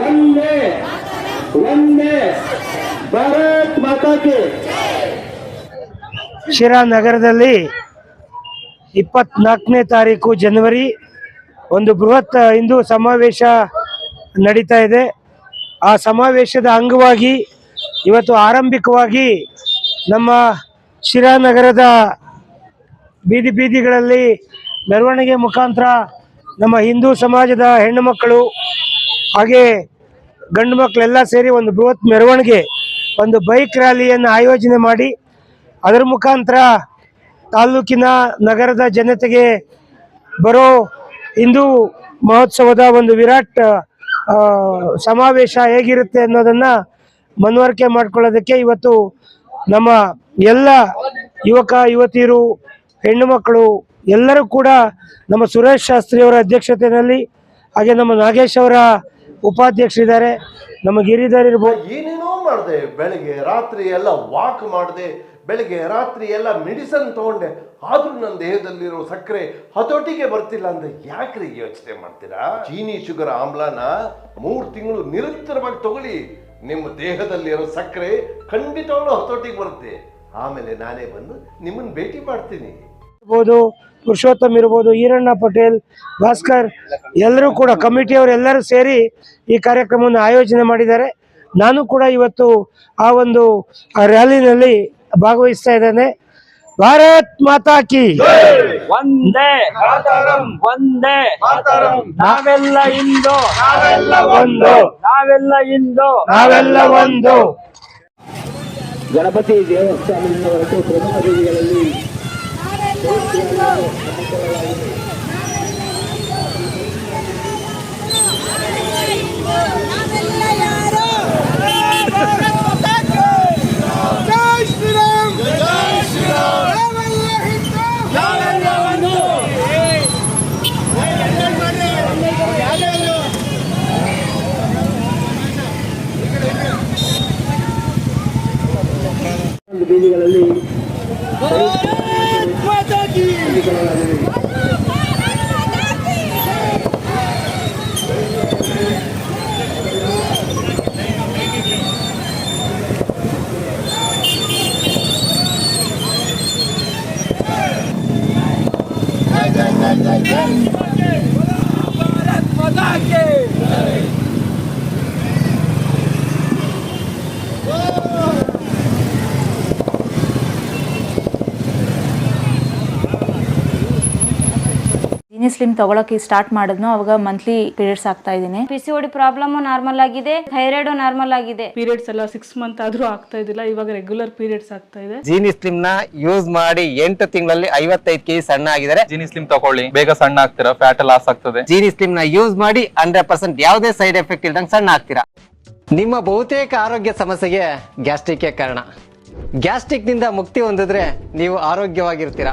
ಒಂದೇ ಒಂದೇ ಭಾರತ್ ಮಾತಾಕೆ ಶಿರಾ ನಗರದಲ್ಲಿ ಇಪ್ಪತ್ನಾಲ್ಕನೇ ತಾರೀಕು ಜನವರಿ ಒಂದು ಬೃಹತ್ ಹಿಂದೂ ಸಮಾವೇಶ ನಡೀತಾ ಇದೆ. ಆ ಸಮಾವೇಶದ ಅಂಗವಾಗಿ ಇವತ್ತು ಆರಂಭಿಕವಾಗಿ ನಮ್ಮ ಶಿರಾ ನಗರದ ಬೀದಿ ಬೀದಿಗಳಲ್ಲಿ ಮೆರವಣಿಗೆ ಮುಖಾಂತರ ನಮ್ಮ ಹಿಂದೂ ಸಮಾಜದ ಹೆಣ್ಣು ಮಕ್ಕಳು ಹಾಗೆ ಗಂಡು ಮಕ್ಕಳೆಲ್ಲ ಸೇರಿ ಒಂದು ಬೃಹತ್ ಮೆರವಣಿಗೆ, ಒಂದು ಬೈಕ್ ರ್ಯಾಲಿಯನ್ನು ಆಯೋಜನೆ ಮಾಡಿ, ಅದರ ಮುಖಾಂತರ ತಾಲೂಕಿನ ನಗರದ ಜನತೆಗೆ ಬರೋ ಹಿಂದೂ ಮಹೋತ್ಸವದ ಒಂದು ವಿರಾಟ್ ಸಮಾವೇಶ ಹೇಗಿರುತ್ತೆ ಅನ್ನೋದನ್ನು ಮನವರಿಕೆ ಮಾಡ್ಕೊಳ್ಳೋದಕ್ಕೆ ಇವತ್ತು ನಮ್ಮ ಎಲ್ಲ ಯುವಕ, ಯುವತಿಯರು, ಹೆಣ್ಣು ಮಕ್ಕಳು, ಎಲ್ಲರೂ ಕೂಡ ನಮ್ಮ ಸುರೇಶ್ ಶಾಸ್ತ್ರಿ ಅವರ ಅಧ್ಯಕ್ಷತೆಯಲ್ಲಿ, ಹಾಗೆ ನಮ್ಮ ನಾಗೇಶ್ ಅವರ ಉಪಾಧ್ಯಕ್ಷರಿದ್ದಾರೆ ಗಿರಿಧರ್ ಇರ್ಬೋದು. ಏನೇನೋ ಮಾಡಿದೆ, ಬೆಳಿಗ್ಗೆ ರಾತ್ರಿ ಎಲ್ಲ ವಾಕ್ ಮಾಡಿದೆ, ಬೆಳಿಗ್ಗೆ ರಾತ್ರಿ ಎಲ್ಲ ಮೆಡಿಸನ್ ತಗೊಂಡೆ. ಆದ್ರೂ ನನ್ನ ದೇಹದಲ್ಲಿರೋ ಸಕ್ಕರೆ ಹತೋಟಿಗೆ ಬರ್ತಿಲ್ಲ ಅಂದ್ರೆ ಯಾಕ್ರಿ ಯೋಚನೆ ಮಾಡ್ತೀರಾ? ಚೀನಿ ಶುಗರ್ ಆಮ್ಲಾನ ಮೂರು ತಿಂಗಳು ನಿರಂತರವಾಗಿ ತಗೊಳ್ಳಿ. ನಿಮ್ಮ ದೇಹದಲ್ಲಿರೋ ಸಕ್ಕರೆ ಖಂಡಿತವಾಗ್ಲೂ ಹತೋಟಿಗೆ ಬರುತ್ತೆ. ಆಮೇಲೆ ನಾನೇ ಬಂದು ನಿಮ್ಮನ್ನು ಭೇಟಿ ಮಾಡ್ತೀನಿ. ಇರ್ಬೋದು ಪುರುಷೋತ್ತಮ್ ಇರ್ಬೋದು ಈರಣ್ಣ ಪಟೇಲ್ ಭಾಸ್ಕರ್ ಎಲ್ಲರೂ ಕೂಡ ಕಮಿಟಿಯವರು ಎಲ್ಲರೂ ಸೇರಿ ಈ ಕಾರ್ಯಕ್ರಮವನ್ನು ಆಯೋಜನೆ ಮಾಡಿದ್ದಾರೆ. ನಾನು ಕೂಡ ಇವತ್ತು ಆ ಒಂದು ರ್ಯಾಲಿನಲ್ಲಿ ಭಾಗವಹಿಸ್ತಾ ಇದ್ದೇನೆ. ಭಾರತ್ ಮಾತಾ ಕಿ ಒಂದೇ ಒಂದೇ ನಾವೆಲ್ಲ ಇಂದು ನಾವೆಲ್ಲ ಒಂದು. ನಾವೆಲ್ಲ ಇಂದು ನಾವೆಲ್ಲ ಒಂದು. ಗಣಪತಿ ದೇವಸ್ಥಾನದಿಂದ ಹೊರಟು ಪ್ರಮುಖ ಬೀದಿಗಳಲ್ಲಿ ಬೀದಿಗಳಲ್ಲಿ ಜೀನಿ ಸ್ಲಿಮ್ ತಗೊಳಕ್ಕೆ ಸ್ಟಾರ್ಟ್ ಮಾಡಿದ್ನು ಅವಾಗ ಮಂತ್ಲಿ ಪೀರಿಯಡ್ಸ್ ಆಗ್ತಾ ಇದ್ದೀನಿ P C OD problem normal ಆಗಿದೆ ಥೈರಾಯ್ಡ್ ನಾರ್ಮಲ್ ಆಗಿದೆ. ಪೀರಿಯಡ್ಸ್ ಎಲ್ಲ ಸಿಕ್ಸ್ ಮಂತ್ ಆದ್ರೂ ಆಗ್ತಾ ಇದಿಲ್ಲ ಇವಾಗ ರೆಗ್ಯುಲರ್ ಪೀರಿಯಡ್ಸ್ ಆಗ್ತಾ ಇದೆ. ಜೀನಿ ಸ್ಲಿಮ್ನ ಯೂಸ್ ಮಾಡಿ ಎಂಟು ತಿಂಗಳಲ್ಲಿ ಐವತ್ತೈದು ಕೆಜಿ ಸಣ್ಣ ಆಗಿದ್ದಾರೆ. ಜೀನಿ ಸ್ಲಿಮ್ ತಗೊಳ್ಳಿ ಬೇಗ ಸಣ್ಣ ಆಗ್ತೀರಾ ಫ್ಯಾಟ್ ಲಾಸ್ ಆಗ್ತದೆ? ಜೀನಿ ಸ್ಲಿಮ್ನ ಯೂಸ್ ಮಾಡಿ ಹಂಡ್ರೆಡ್ ಪರ್ಸೆಂಟ್ ಯಾವುದೇ ಸೈಡ್ ಎಫೆಕ್ಟ್ ಇಲ್ದಂಗೆ ಸಣ್ಣ ಆಗ್ತೀರಾ? ನಿಮ್ಮ ಬಹುತೇಕ ಆರೋಗ್ಯ ಸಮಸ್ಯೆಗೆ ಗ್ಯಾಸ್ಟ್ರಿಕ್ ಕಾರಣ. ಗ್ಯಾಸ್ಟ್ರಿಕ್ನಿಂದ ಮುಕ್ತಿ ಹೊಂದಿದ್ರೆ ನೀವು ಆರೋಗ್ಯವಾಗಿರ್ತೀರಾ.